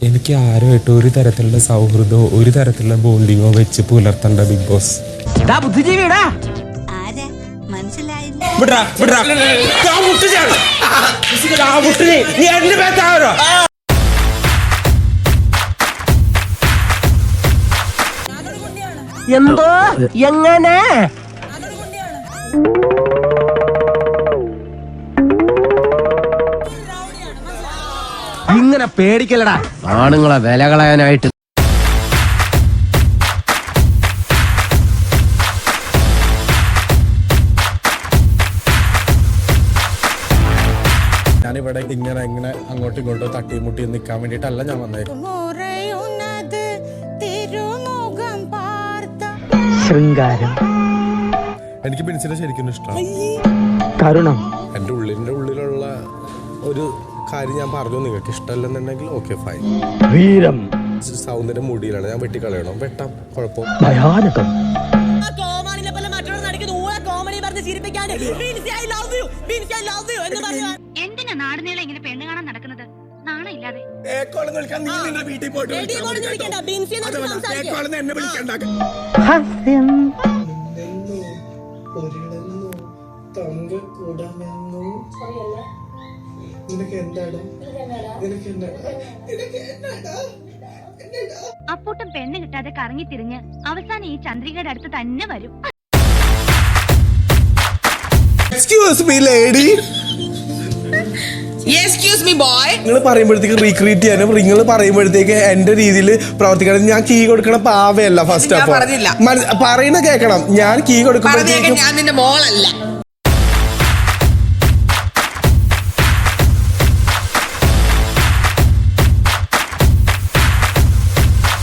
എനിക്ക് ആരുമായിട്ട് ഒരു തരത്തിലുള്ള സൗഹൃദമോ ഒരു തരത്തിലുള്ള ബോണ്ടിങ്ങോ വെച്ച് പുലർത്തണ്ട ബിഗ് ബോസ് എന്തോ? ആരാ ഇങ്ങനെ പേടിക്കലടാ ആണുങ്ങളെ വില കളയാനായിട്ട് ഞാനിവിടെ ഇങ്ങനെ ഇങ്ങനെ അങ്ങോട്ടും ഇങ്ങോട്ടും തട്ടിയും മുട്ടിയും നിൽക്കാൻ വേണ്ടിയിട്ടല്ല ഞാൻ വന്നത് മുറയുന്നത് തിരുമുഖം പാർത്ത ശൃംഗാരം. എനിക്ക് പെൻസിലെ ശരിക്കും ഇഷ്ടമാണ്. കരുണം എന്റെ ഉള്ളിന്റെ ഉള്ളിലുള്ള ഒരു കാര്യം ഞാൻ പറഞ്ഞു നിങ്ങൾക്ക് ഇഷ്ടമല്ലെന്നുണ്ടെങ്കിൽ ഓക്കെ ഫൈൻ വീരം. സൗന്ദര്യം മുടിയിലാണ്. ഞാൻ വെട്ടിക്കളയണം. വെട്ടാം. കുഴപ്പം. ഭയാനകം. കോമാളിനെ പോലെ മറ്റുള്ളവർ നടക്കുന്ന ഊള കോമഡി പറഞ്ഞ് ചിരിപ്പിക്കാണ്ട്. Binsy I love you Binsy love you എന്ന് പറഞ്ഞു എന്തിനാ നാടുനീളെ ഇങ്ങനെ പെണ്ണ് കാണാൻ നടക്കുന്നത്? ഇല്ലാതെ. എടി കൊണ്ട് ചോദിക്കണ്ട ബിൻസി എന്ന് സംസാരിക്കുക ഹാസ്യം അപ്പൂട്ടം പെണ്ണ് കിട്ടാതെ കറങ്ങി തിരിഞ്ഞ് അവസാനം ഈ ചന്ദ്രികയുടെ അടുത്ത് തന്നെ വരും. Excuse me lady excuse me boy നിങ്ങൾ പറയുമ്പോഴത്തേക്ക് റീക്രിയേറ്റ് ചെയ്യാനും? നിങ്ങൾ പറയുമ്പോഴത്തേക്ക് എന്റെ രീതിയിൽ പ്രവർത്തിക്കണം. ഞാൻ കീ കൊടുക്കണ പാവയല്ല ഫസ്റ്റ് ഞാൻ ഓഫ് പറഞ്ഞില്ല. പറയുന്ന കേൾക്കണം ഞാൻ കീ കൊടുക്കുമ്പോഴത്തേക്ക് കൊടുക്കുമ്പോഴത്തേക്കും ഞാൻ നിന്റെ മോളല്ല.